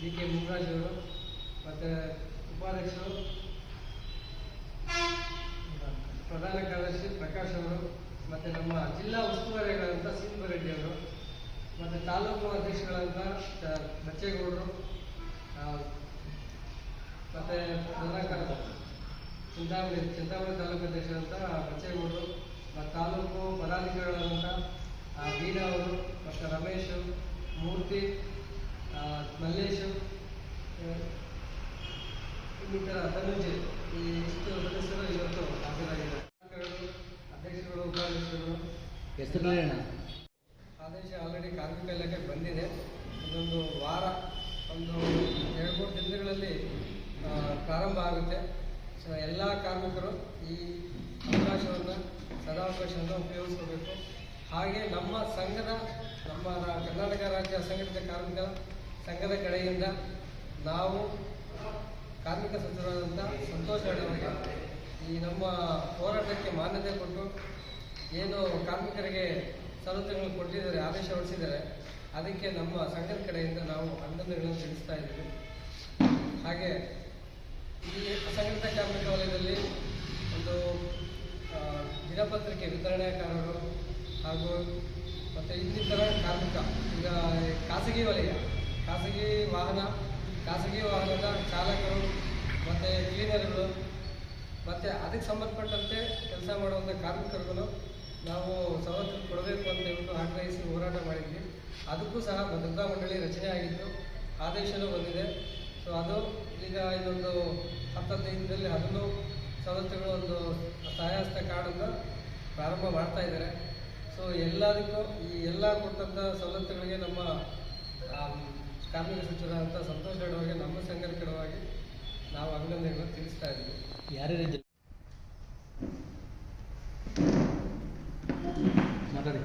D K Munraj ಅವರು, ಮತ್ತು ಉಪಾಧ್ಯಕ್ಷರು ಪ್ರಧಾನ ಕಾರ್ಯದರ್ಶಿ ಪ್ರಕಾಶ್ ಅವರು, ಮತ್ತು ನಮ್ಮ ಜಿಲ್ಲಾ ಉಸ್ತುವಾರಿಗಳಂತ ಸಿಂಧು ರೆಡ್ಡಿ ಅವರು, ಮತ್ತು ತಾಲೂಕು ಅಧ್ಯಕ್ಷಗಳಂತ ಬಚ್ಚೇಗೌಡರು ಮತ್ತು ಪ್ರಧಾನ ಕಾರ್ಯದರ್ಶಿ ಚಿಂತಾಮಣಿ ಚಿಂತಾಮಣಿ ತಾಲೂಕು ಅಧ್ಯಕ್ಷರಂತ ಬಚ್ಚೇಗೌಡರು, ಮತ್ತು ತಾಲೂಕು ಪದಾಧಿಕಾರಿಗಳಂತ ಬೀನಾ ಅವರು, ಮತ್ತು ರಮೇಶ್, ಮೂರ್ತಿ ಮಲ್ಲೇಶ್ ಇನ್ನಿತರ ಧನುಂಜಯ ಈ ಇಷ್ಟು ಸದಸ್ಯರು ಇವತ್ತು ಹಾಜರಾಗಿದ್ದಾರೆ. ಅಧ್ಯಕ್ಷರು ಉಪಾಧ್ಯಕ್ಷರು ಹೆಸರು ಹೇಳೋಣ ಆದೇಶ ಆಲ್ರೆಡಿ ಕಾರ್ಮಿಕ ಇಲಾಖೆ ಬಂದಿದೆ. ಇದೊಂದು ವಾರ ಒಂದು ಎರಡು ಮೂರು ದಿನಗಳಲ್ಲಿ ಪ್ರಾರಂಭ ಆಗುತ್ತೆ. ಸೊ ಎಲ್ಲ ಕಾರ್ಮಿಕರು ಈ ಅವಕಾಶವನ್ನು ಸದಾವಕಾಶವನ್ನು ಉಪಯೋಗಿಸ್ಕೋಬೇಕು. ಹಾಗೆ ನಮ್ಮ ಸಂಘದ ನಮ್ಮ ಕರ್ನಾಟಕ ರಾಜ್ಯ ಅಸಂಘಟಿತ ಕಾರ್ಮಿಕ ಸಂಘದ ಕಡೆಯಿಂದ ನಾವು ಕಾರ್ಮಿಕ ಸಚಿವರಾದಂಥ ಸಂತೋಷ್ ಅವರಿಗೆ ಈ ನಮ್ಮ ಹೋರಾಟಕ್ಕೆ ಮಾನ್ಯತೆ ಕೊಟ್ಟು ಏನು ಕಾರ್ಮಿಕರಿಗೆ ಸವಲತ್ತುಗಳನ್ನು ಕೊಟ್ಟಿದ್ದಾರೆ, ಆದೇಶ ಹೊರಡಿಸಿದ್ದಾರೆ, ಅದಕ್ಕೆ ನಮ್ಮ ಸಂಘದ ಕಡೆಯಿಂದ ನಾವು ಅಭಿನಂದನೆಗಳನ್ನು ತಿಳಿಸ್ತಾ ಇದ್ದೀವಿ. ಹಾಗೆ ಈ ಅಸಂಘಟಿತ ಕಾರ್ಮಿಕ ವಲಯದಲ್ಲಿ ಒಂದು ದಿನಪತ್ರಿಕೆ ವಿತರಣೆಕಾರರು ಹಾಗೂ ಮತ್ತು ಇನ್ನಿತರ ಕಾರ್ಮಿಕ, ಈಗ ಖಾಸಗಿ ವಲಯ ಖಾಸಗಿ ವಾಹನ, ಖಾಸಗಿ ವಾಹನದ ಚಾಲಕರು ಮತ್ತು ಕ್ಲೀನರ್ಗಳು ಮತ್ತು ಅದಕ್ಕೆ ಸಂಬಂಧಪಟ್ಟಂತೆ ಕೆಲಸ ಮಾಡುವಂಥ ಕಾರ್ಮಿಕರಿಗೂ ನಾವು ಸವಲತ್ತು ಕೊಡಬೇಕು ಅಂತ ಹೇಳ್ಬಿಟ್ಟು ಆಗ್ರಹಿಸಿ ಹೋರಾಟ ಮಾಡಿದ್ವಿ. ಅದಕ್ಕೂ ಸಹ ಭದ್ರತಾ ಮಂಡಳಿ ರಚನೆ ಆಗಿತ್ತು, ಆದೇಶನೂ ಬಂದಿದೆ. ಸೊ ಅದು ಈಗ ಇದೊಂದು ಹದಿನೈದು ದಿನದಲ್ಲಿ ಅದನ್ನು ಸವಲತ್ತುಗಳು ಒಂದು ಸಹಾಯಸ್ತ ಕಾರ್ಡನ್ನು ಪ್ರಾರಂಭ ಮಾಡ್ತಾ ಇದ್ದಾರೆ. ಸೊ ಎಲ್ಲದಕ್ಕೂ ಈ ಎಲ್ಲ ಕೊಟ್ಟಂಥ ಸವಲತ್ತುಗಳಿಗೆ ನಮ್ಮ ಕಾರ್ಮಿಕ ಸಚಿವರಾದಂಥ ಸಂತೋಷ್ ಗೌಡ ಅವರಿಗೆ ನಮ್ಮ ಸಂಘದ ಕಡವಾಗಿ ನಾವು ಅಭಿನಂದನೆಗಳನ್ನು ತಿಳಿಸ್ತಾ ಇದ್ವಿ ಯಾರ್ಯಾರಿದ್ದಾರೆ ಮಾತಾಡಿ.